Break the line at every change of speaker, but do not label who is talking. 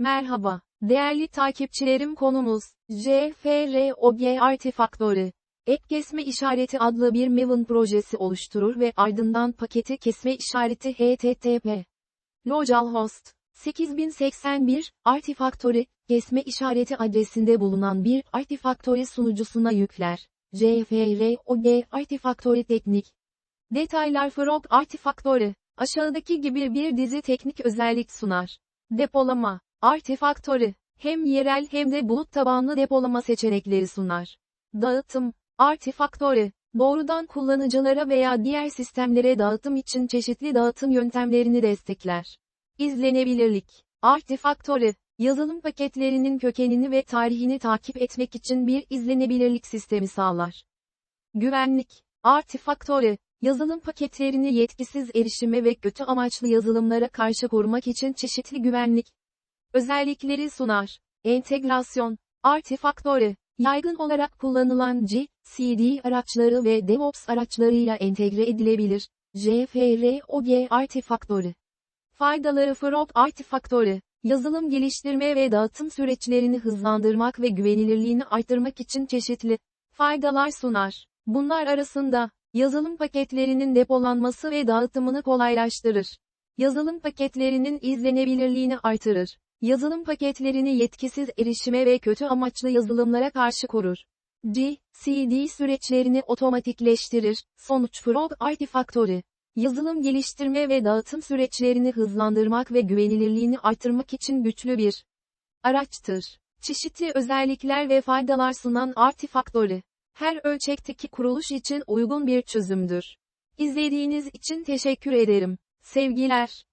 Merhaba, değerli takipçilerim konumuz, JFROG artefaktörü. Ek kesme işareti adlı bir Maven projesi oluşturur ve ardından paketi kesme işareti HTTP. Localhost 8081 artefaktörü, kesme işareti adresinde bulunan bir artefaktörü sunucusuna yükler. JFROG artefaktörü teknik. Detaylar Frog artefaktörü, aşağıdaki gibi bir dizi teknik özellik sunar. Depolama, artefaktörü, hem yerel hem de bulut tabanlı depolama seçenekleri sunar. Dağıtım, artefaktörü, doğrudan kullanıcılara veya diğer sistemlere dağıtım için çeşitli dağıtım yöntemlerini destekler. İzlenebilirlik, artefaktörü, yazılım paketlerinin kökenini ve tarihini takip etmek için bir izlenebilirlik sistemi sağlar. Güvenlik, artefaktörü, yazılım paketlerini yetkisiz erişime ve kötü amaçlı yazılımlara karşı korumak için çeşitli güvenlik özellikleri sunar. Entegrasyon, artefaktörü, yaygın olarak kullanılan G, CD araçları ve DevOps araçlarıyla entegre edilebilir. JFROG artefaktörü. Faydaları Frog artefaktörü, yazılım geliştirme ve dağıtım süreçlerini hızlandırmak ve güvenilirliğini artırmak için çeşitli faydalar sunar. Bunlar arasında, yazılım paketlerinin depolanması ve dağıtımını kolaylaştırır. Yazılım paketlerinin izlenebilirliğini artırır. Yazılım paketlerini yetkisiz erişime ve kötü amaçlı yazılımlara karşı korur. G, CD süreçlerini otomatikleştirir. Sonuç Frog artefaktörü. Yazılım geliştirme ve dağıtım süreçlerini hızlandırmak ve güvenilirliğini artırmak için güçlü bir araçtır. Çeşitli özellikler ve faydalar sunan artefaktörü. Her ölçekteki kuruluş için uygun bir çözümdür. İzlediğiniz için teşekkür ederim. Sevgiler.